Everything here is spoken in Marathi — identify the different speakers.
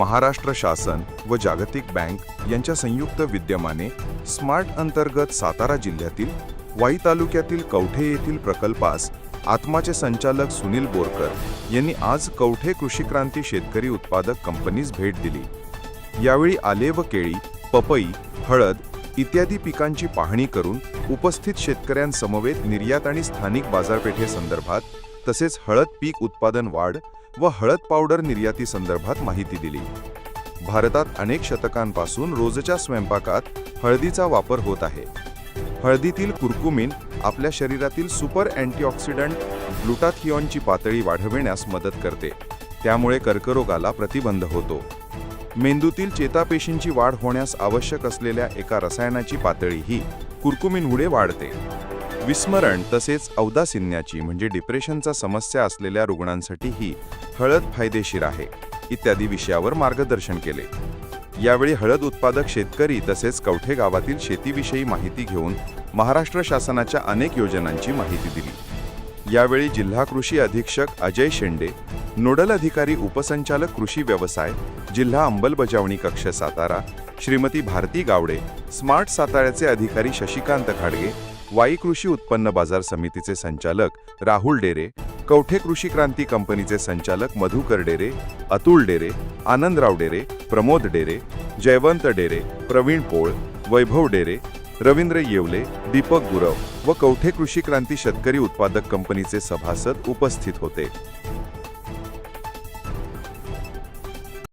Speaker 1: महाराष्ट्र शासन व जागतिक बँक यांच्या संयुक्त विद्यमाने स्मार्ट अंतर्गत सातारा जिल्ह्यातील वाई तालुक्यातील कवठे येथील प्रकल्पास आत्माचे संचालक सुनील बोरकर यांनी आज कवठे कृषी क्रांती शेतकरी उत्पादक कंपनीस भेट दिली. यावेळी आले व केळी पपई हळद इत्यादी पिकांची पाहणी करून उपस्थित शेतकऱ्यांसमवेत निर्यात आणि स्थानिक बाजारपेठेसंदर्भात तसेच हळद पीक उत्पादन वाढ व हळद पावडर निर्याती संदर्भात माहिती दिली. भारतात अनेक शतकांपासून रोजच्या स्वयंपाकात हळदीचा वापर होत आहे. हळदीतील कुर्कुमिन आपल्या शरीरातील सुपर अँटीऑक्सिडंट ग्लुटाथिऑनची पातळी वाढविण्यास मदत करते. त्यामुळे कर्करोगाला प्रतिबंध होतो. मेंदूतील चेतापेशींची वाढ होण्यास आवश्यक असलेल्या एका रसायनाची पातळीही कुर्कुमिनमुळे वाढते. विस्मरण तसेच औदासिन्याची म्हणजे डिप्रेशनचा समस्या असलेल्या रुग्णांसाठीही हळद फायदेशीर आहे इत्यादी विषयावर मार्गदर्शन केले. यावेळी हळद उत्पादक शेतकरी तसेच कवठे गावातील शेतीविषयी माहिती घेऊन महाराष्ट्र शासनाच्या अनेक योजनांची माहिती दिली. यावेळी जिल्हा कृषी अधीक्षक अजय शेंडे नोडल अधिकारी उपसंचालक कृषी व्यवसाय जिल्हा अंमलबजावणी कक्ष सातारा श्रीमती भारती गावडे स्मार्ट साताऱ्याचे अधिकारी शशिकांत खाडगे वाई कृषी उत्पन्न बाजार समितीचे संचालक राहुल डेरे कवठे कृषी क्रांती कंपनीचे संचालक मधुकर डेरे अतुल डेरे आनंदराव डेरे प्रमोद डेरे जयवंत डेरे प्रवीण पोळ वैभव डेरे रवींद्र येवले दीपक गुरव व कवठे कृषी क्रांती शेतकरी उत्पादक कंपनीचे सभासद उपस्थित होते.